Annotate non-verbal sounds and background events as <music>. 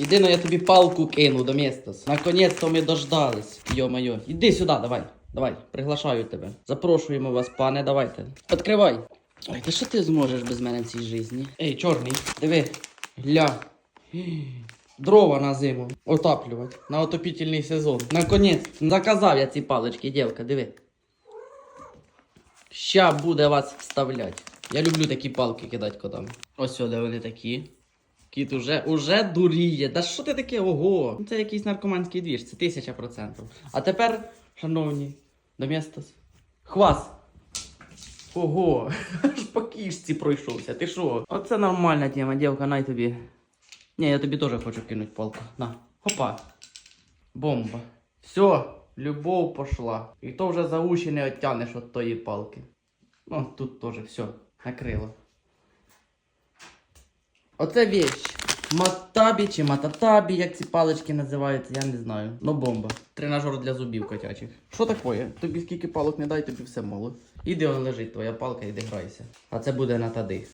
Іди, ну я тобі палку кину до міста. Наконець-то ми дождались. Йо-моє. Іди сюди, давай. Давай, приглашаю тебе. Запрошуємо вас, пане, давайте. Відкривай. Ой, та що ти зможеш без мене в цій житті? Ей, чорний, диви. Гля. Дрова на зиму. Отаплювати. На отопітельний сезон. Наконець. Заказав я ці палички, дівка, диви. Ща буде вас вставлять. Я люблю такі палки кидати котам. Ось сюди вони такі. Кіт уже, уже дуріє. Да що ти таке? Ого? Ну, Це якийсь наркоманський двіж, це тисяча процентів. А тепер, шановні, до міста. Хвас. Ого, <laughs> аж по кішці пройшовся. Ти що? Оце нормальна тема, дівка, най тобі. Ні, я тобі теж хочу кинути палку. На. Хопа. Бомба. Все, любов пошла. І то вже за уші не оттянеш від тої палки. Ну, тут теж все, накрило. Оце вещь. Матабі чи мататабі, як ці палички називаються, я не знаю. Ну бомба. Тренажер для зубів котячих. Що таке? Тобі скільки палок не дай, тобі все мало. Іди он лежить твоя палка, іди грайся. А це буде на тади.